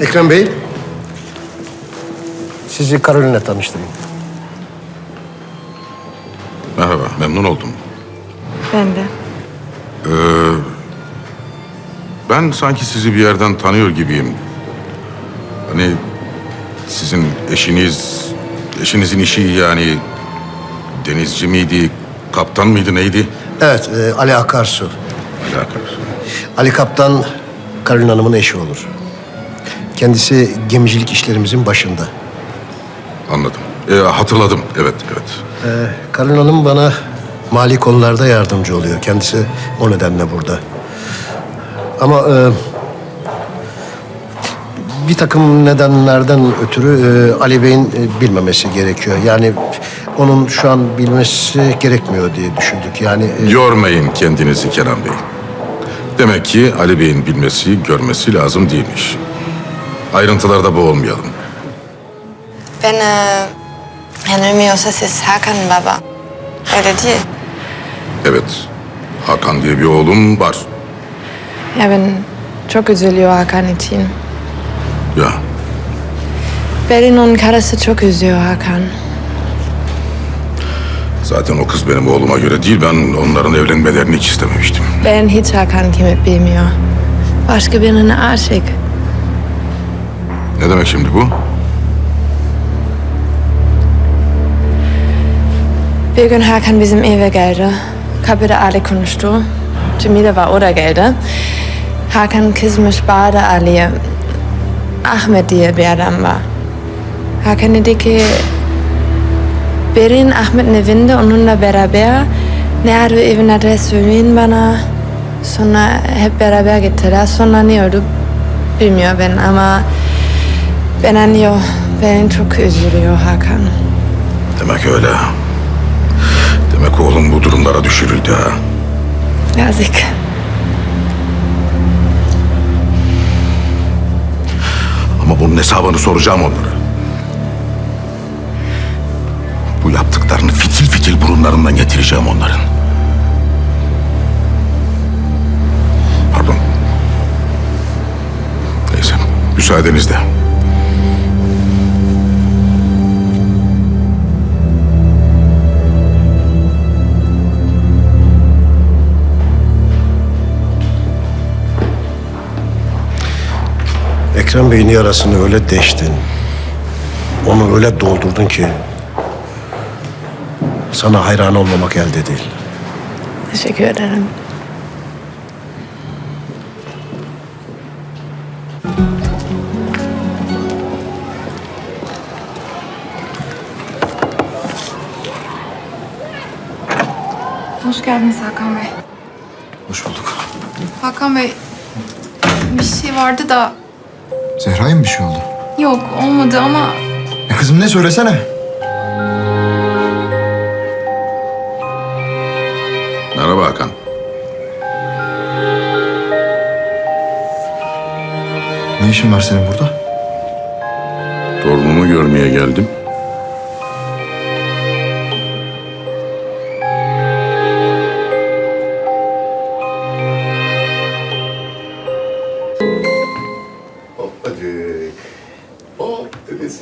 Ekrem Bey, sizi Karolin'le tanıştırayım. Merhaba, memnun oldum. Ben de. Ben sanki sizi bir yerden tanıyor gibiyim. Hani sizin eşiniz, eşinizin işi yani denizci miydi, kaptan mıydı, neydi? Evet, e, Ali Akarsu. Alakası. Ali Kaptan, Karolin Hanım'ın eşi olur. Kendisi gemicilik işlerimizin başında. Anladım. Ee, hatırladım, evet, evet. E, Karolin Hanım bana mali konularda yardımcı oluyor. Kendisi o nedenle burada. Ama e, bir takım nedenlerden ötürü e, Ali Bey'in e, bilmemesi gerekiyor. Yani onun şu an bilmesi gerekmiyor diye düşündük. Yani e, Yormayın kendinizi Kenan Bey. Demek ki Ali Bey'in bilmesi, görmesi lazım değilmiş. Ayrıntılarda boğulmayalım. Ben e, yanılmıyorsa siz Hakan baba. Öyle değil. Evet, Hakan diye bir oğlum var. Ya ben çok üzülüyor Hakan için. Ya, Berin onun karısı çok üzüyor Hakan. zaten o kız benim oğluma göre değil. Ben onların evlenmelerini hiç istememiştim. Ben hiç Hakan kimi bilmiyor. Başka birine aşık. Ne demek şimdi bu? Bir gün Hakan bizim eve geldi. Kapıda Ali konuştu. Cemile var o da geldi. Hakan kızmış bağırdı Ali'ye. Ahmet diye bir adam var. Hakan dedi ki... Berin Ahmet'in evinde onunla beraber. Nerede evin adresi söyleyin bana. Sonra hep beraber gittiler. Sonra ne oldu bilmiyor ben ama... Ben anlıyor. Beni çok üzülüyor Hakan. Demek öyle. Demek oğlum bu durumlara düşürüldü ha. Yazık. Ama bunun hesabını soracağım onlara. Bu yaptıklarını fitil fitil burunlarından getireceğim onların. Pardon. Neyse, müsaadenizle. Ekrem Bey'in yarasını öyle deştin. Onu öyle doldurdun ki... ...sana hayran olmamak elde değil. Teşekkür ederim. Hoş geldiniz Hakan Bey. Hoş bulduk. Hakan Bey, bir şey vardı da Zehra'ya mı bir şey oldu? yok olmadı ama E kızım ne söylesene. Merhaba Hakan. Ne işin var senin burada? Torunumu görmeye geldim.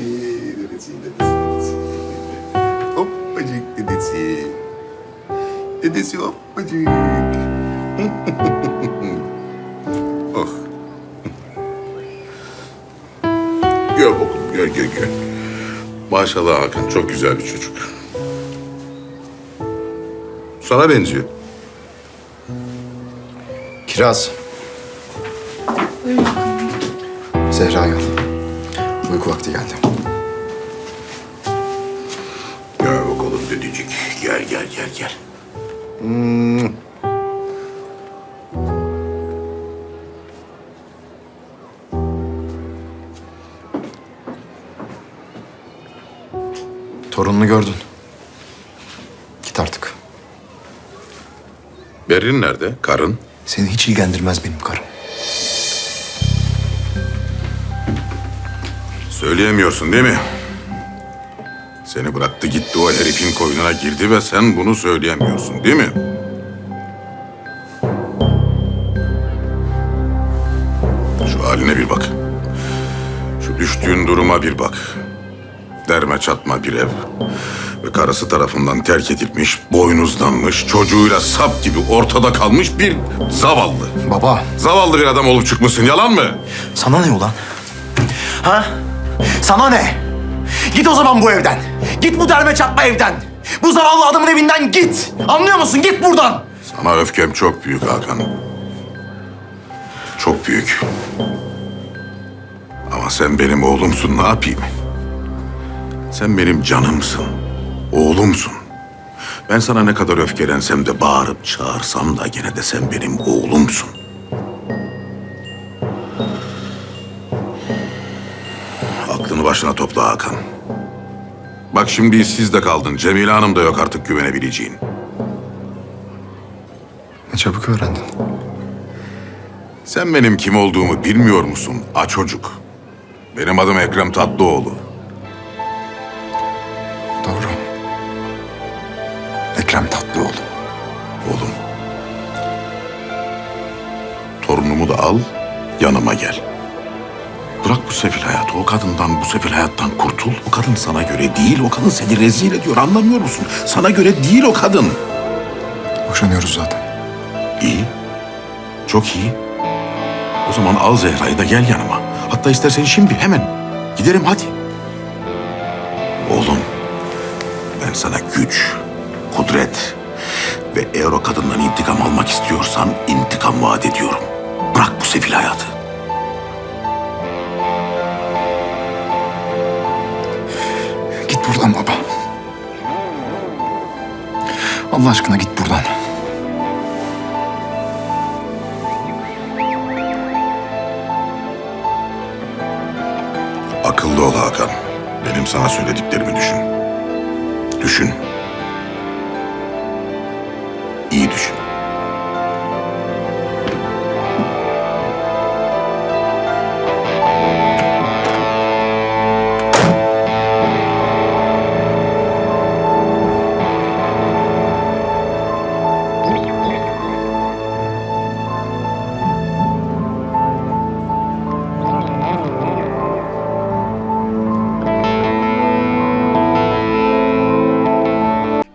Dedesi, dedesi, dedesi. Hoppacık dedesi. Dedesi hoppacık. oh. Gel bakalım, gel gel gel. Maşallah Hakan, çok güzel bir çocuk. Sana benziyor. Kiraz. Zehra uyan. Uyku vakti geldi. Dedicik. Gel gel gel gel. Hmm. Torununu gördün. Git artık. Berrin nerede? Karın? Seni hiç ilgilendirmez benim karım. Söyleyemiyorsun değil mi? Seni bıraktı gitti o herifin koynuna girdi ve sen bunu söyleyemiyorsun değil mi? Şu haline bir bak. düştüğün duruma bir bak. Derme çatma bir ev. Ve karısı tarafından terk edilmiş, boynuzlanmış, çocuğuyla sap gibi ortada kalmış bir zavallı. Baba, Zavallı bir adam olup çıkmışsın, yalan mı? sana ne ulan? Ha? Sana ne? Git o zaman bu evden. Git bu derme çatma evden. Bu zavallı adamın evinden git. Anlıyor musun? Git buradan. Sana öfkem çok büyük Hakan. Çok büyük. Ama sen benim oğlumsun, ne yapayım? Sen benim canımsın, oğlumsun. Ben sana ne kadar öfkelensem de bağırıp çağırsam da gene de sen benim oğlumsun. Başına topla Hakan. Bak şimdi siz de kaldın. Cemile Hanım da yok artık güvenebileceğin. Ne çabuk öğrendin. Sen benim kim olduğumu bilmiyor musun? A çocuk. Benim adım Ekrem Tatlıoğlu. Doğru. Ekrem Tatlıoğlu. Oğlum. Torunumu da al, yanıma gel. Bırak bu sefil hayatı, o kadından, bu sefil hayattan kurtul. O kadın sana göre değil, o kadın seni rezil ediyor, anlamıyor musun? Sana göre değil o kadın. Boşanıyoruz zaten. İyi, çok iyi. O zaman al Zehra'yı da gel yanıma. Hatta istersen şimdi hemen gidelim hadi. Oğlum, ben sana güç, kudret ve eğer o kadından intikam almak istiyorsan intikam vaat ediyorum. Bırak bu sefil hayatı. Buradan baba. Allah aşkına git buradan. Akıllı ol Hakan. Benim sana söylediklerimi düşün. Düşün. İyi düşün.